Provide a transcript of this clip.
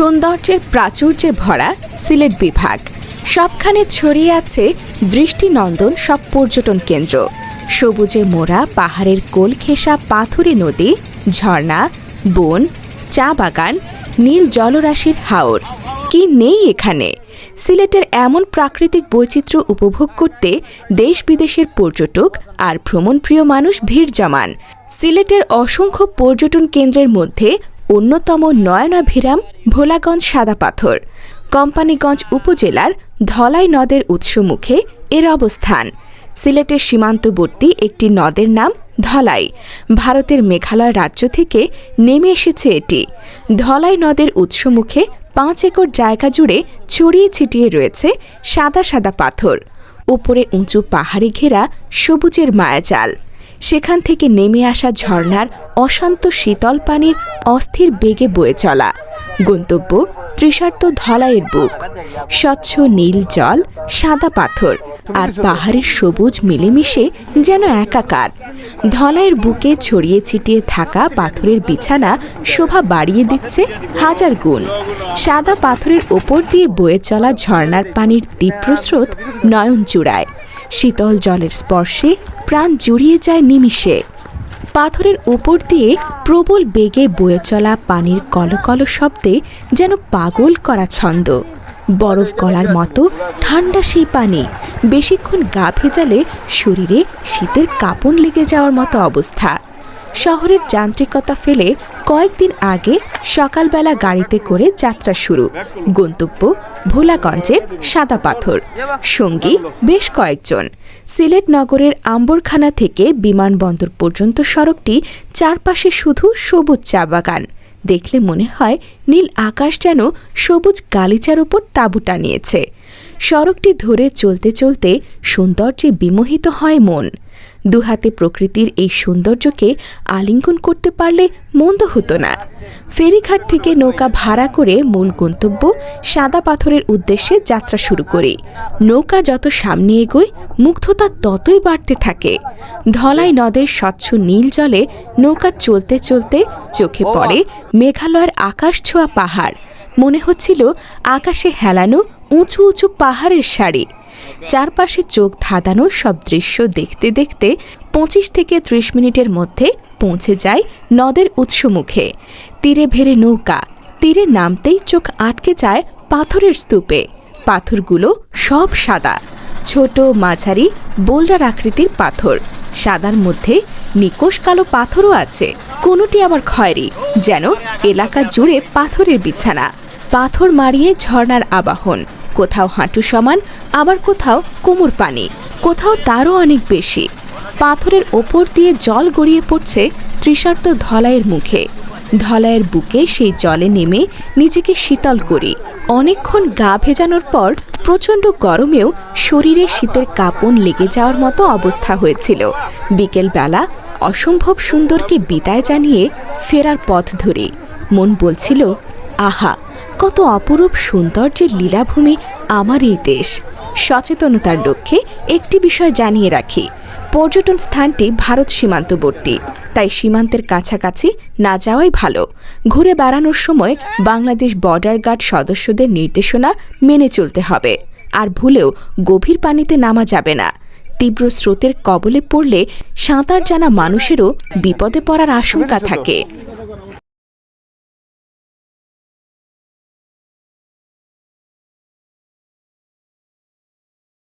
সৌন্দর্যের প্রাচুর্যে ভরা সিলেট বিভাগ। সবখানে ছড়িয়ে আছে দৃষ্টিনন্দন সব পর্যটন কেন্দ্র। সবুজে মোড়া, পাহাড়ের কোল ঘেঁষা পাথুরে নদী, ঝর্ণা, বন, চা বাগান, নীল জলরাশির হাওর। কি নেই এখানে? সিলেটের এমন প্রাকৃতিক বৈচিত্র্য উপভোগ করতে দেশ বিদেশের পর্যটক আর ভ্রমণপ্রিয় মানুষ ভিড় জমান। সিলেটের অসংখ্য পর্যটন কেন্দ্রের মধ্যে অন্যতম নয়নাভিরাম ভোলাগঞ্জ সাদা পাথর। কোম্পানিগঞ্জ উপজেলার ধলাই নদের উৎসমুখে এর অবস্থান। সিলেটের সীমান্তবর্তী একটি নদের নাম ধলাই। ভারতের মেঘালয় রাজ্য থেকে নেমে এসেছে এটি। ধলাই নদের উৎসমুখে পাঁচ একর জায়গা জুড়ে ছড়িয়ে ছিটিয়ে রয়েছে সাদা সাদা পাথর। উপরে উঁচু পাহাড়ে ঘেরা সবুজের মায়াজাল। সেখান থেকে নেমে আসা ঝর্ণার অশান্ত শীতল পানির অস্থির বেগে বয়ে চলা। গন্তব্য তৃষার্ত ধলাইয়ের বুক। স্বচ্ছ নীল জল, সাদা পাথর আর পাহাড়ের সবুজ মিলেমিশে যেন একাকার। ধলাইয়ের বুকে ছড়িয়ে ছিটিয়ে থাকা পাথরের বিছানা শোভা বাড়িয়ে দিচ্ছে হাজার গুণ। সাদা পাথরের ওপর দিয়ে বয়ে চলা ঝর্ণার পানির তীব্র স্রোত নয়ন চূড়ায় শীতল জলের স্পর্শে প্রাণ জুড়িয়ে যায় নিমিষে। পাথরের উপর দিয়ে প্রবল বেগে বয়ে চলা পানির কলকল শব্দে যেন পাগল করা ছন্দ। বরফ গলার মতো ঠান্ডা সেই পানি, বেশিক্ষণ গা ভেজালে শরীরে শীতের কাপন লেগে যাওয়ার মতো অবস্থা। শহরের যান্ত্রিকতা ফেলে কয়েকদিন আগে সকালবেলা গাড়িতে করে যাত্রা শুরু। গন্তব্য ভোলাগঞ্জের সাদা পাথর। সঙ্গী বেশ কয়েকজন। সিলেট নগরের আম্বরখানা থেকে বিমানবন্দর পর্যন্ত সড়কটি চারপাশে শুধু সবুজ চা বাগান। দেখলে মনে হয় নীল আকাশ যেন সবুজ গালিচার উপর তাঁবু টানিয়েছে। সড়কটি ধরে চলতে চলতে সৌন্দর্যে বিমোহিত হয় মন। দুহাতে প্রকৃতির এই সৌন্দর্যকে আলিঙ্গন করতে পারলে মন্দ হতো না। ফেরিঘাট থেকে নৌকা ভাড়া করে মূল গন্তব্য সাদা পাথরের উদ্দেশ্যে যাত্রা শুরু করি। নৌকা যত সামনে এগোয় মুগ্ধতা ততই বাড়তে থাকে। ধলাই নদের স্বচ্ছ নীল জলে নৌকা চলতে চলতে চোখে পড়ে মেঘালয়ের আকাশ ছোঁয়া পাহাড়। মনে হচ্ছিল আকাশে হেলানো উঁচু উঁচু পাহাড়ের সারি চারপাশে চোখ ধাঁধানো সব দৃশ্য দেখতে দেখতে পঁচিশ থেকে ত্রিশ মিনিটের মধ্যে পৌঁছে যায় নদের উৎসমুখে। তীরে ভেড়ে নৌকা। তীরে নামতেই চোখ আটকে যায় পাথরের স্তূপে। পাথরগুলো সব সাদা। ছোট, মাঝারি, বোল্ডার আকৃতির পাথর। সাদার মধ্যে নিকোষ কালো পাথরও আছে। কোনোটি আবার খয়েরি, যেন এলাকা জুড়ে পাথরের বিছানা। পাথর মারিয়ে ঝর্ণার আবাহন। কোথাও হাঁটু সমান, আবার কোথাও কোমর পানি, কোথাও তারও অনেক বেশি। পাথরের ওপর দিয়ে জল গড়িয়ে পড়ছে তৃষার্ত ধলাইয়ের মুখে। ধলাইয়ের বুকে সেই জলে নেমে নিজেকে শীতল করি। অনেকক্ষণ গা ভেজানোর পর প্রচণ্ড গরমেও শরীরে শীতের কাঁপন লেগে যাওয়ার মতো অবস্থা হয়েছিল। বিকেলবেলা অসম্ভব সুন্দরকে বিদায় জানিয়ে ফেরার পথ ধরে। মন বলছিল, আহা কত অপরূপ সৌন্দর্যের লীলাভূমি আমার এই দেশ। সচেতনতার লক্ষ্যে একটি বিষয় জানিয়ে রাখি, পর্যটন স্থানটি ভারত সীমান্তবর্তী, তাই সীমান্তের কাছাকাছি না যাওয়াই ভালো। ঘুরে বেড়ানোর সময় বাংলাদেশ বর্ডার গার্ড সদস্যদের নির্দেশনা মেনে চলতে হবে, আর ভুলেও গভীর পানিতে নামা যাবে না। তীব্র স্রোতের কবলে পড়লে সাঁতার জানা মানুষেরও বিপদে পড়ার আশঙ্কা থাকে।